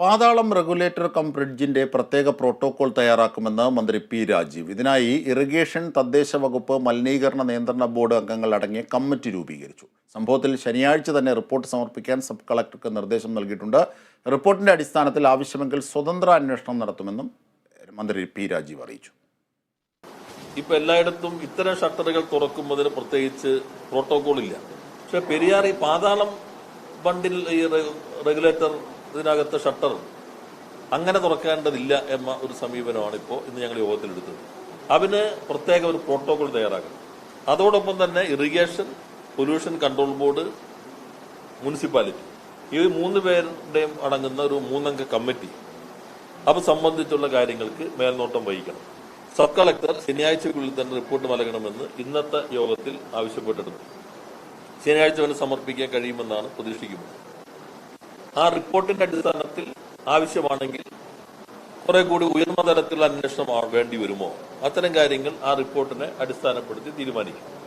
പാതാളം regulator cum ബ്രിഡ്ജിന്റെ പ്രത്യേക protocol തയ്യാറാക്കുമെന്ന് മന്ത്രി P Rajeev. ഇതിനായി ഇറിഗേഷൻ തദ്ദേശ വകുപ്പ് മലിനീകരണ നിയന്ത്രണ ബോർഡ് അംഗങ്ങൾ അടങ്ങിയ കമ്മിറ്റി രൂപീകരിച്ചു. സംഭവത്തിൽ ശനിയാഴ്ച തന്നെ റിപ്പോർട്ട് സമർപ്പിക്കാൻ സബ് കളക്ടർക്ക് നിർദ്ദേശം നൽകിയിട്ടുണ്ട്. റിപ്പോർട്ടിന്റെ അടിസ്ഥാനത്തിൽ ആവശ്യമെങ്കിൽ സ്വതന്ത്ര അന്വേഷണം നടത്തുമെന്നും മന്ത്രി പി രാജീവ് അറിയിച്ചു. ഇപ്പൊ എല്ലായിടത്തും ഇത്തരം ഷട്ടറുകൾ തുറക്കുന്നതിന് പ്രത്യേകിച്ച് പ്രോട്ടോകോൾ ഇല്ല. പക്ഷെ പെരിയാർ ഈ പാതാളം ബണ്ടിൽ ഈ റെഗുലേറ്റർ ഇതിനകത്ത് ഷട്ടർ അങ്ങനെ തുറക്കേണ്ടതില്ല എന്ന ഒരു സമീപനമാണ് ഇപ്പോൾ ഇന്ന് ഞങ്ങൾ യോഗത്തിലെടുത്തത്. അതിന് പ്രത്യേക ഒരു പ്രോട്ടോകോൾ തയ്യാറാക്കണം. അതോടൊപ്പം തന്നെ irrigation pollution control board municipality ഈ മൂന്ന് പേരുടെയും അടങ്ങുന്ന ഒരു മൂന്നംഗ കമ്മിറ്റി അത് സംബന്ധിച്ചുള്ള കാര്യങ്ങൾക്ക് മേൽനോട്ടം വഹിക്കണം. സബ് കളക്ടർ ശനിയാഴ്ചക്കുള്ളിൽ തന്നെ റിപ്പോർട്ട് നൽകണമെന്ന് ഇന്നത്തെ യോഗത്തിൽ ആവശ്യപ്പെട്ടിരുന്നു ശനിയാഴ്ച വരെ സമർപ്പിക്കാൻ കഴിയുമെന്നാണ് പ്രതീക്ഷിക്കുന്നത്. ആ റിപ്പോർട്ടിന്റെ അടിസ്ഥാനത്തിൽ ആവശ്യമാണെങ്കിൽ കുറെ കൂടി ഉയർന്ന തരത്തിലുള്ള അന്വേഷണം വേണ്ടി വരുമോ? അത്തരം കാര്യങ്ങൾ ആ റിപ്പോർട്ടിനെ അടിസ്ഥാനപ്പെടുത്തി തീരുമാനിക്കും.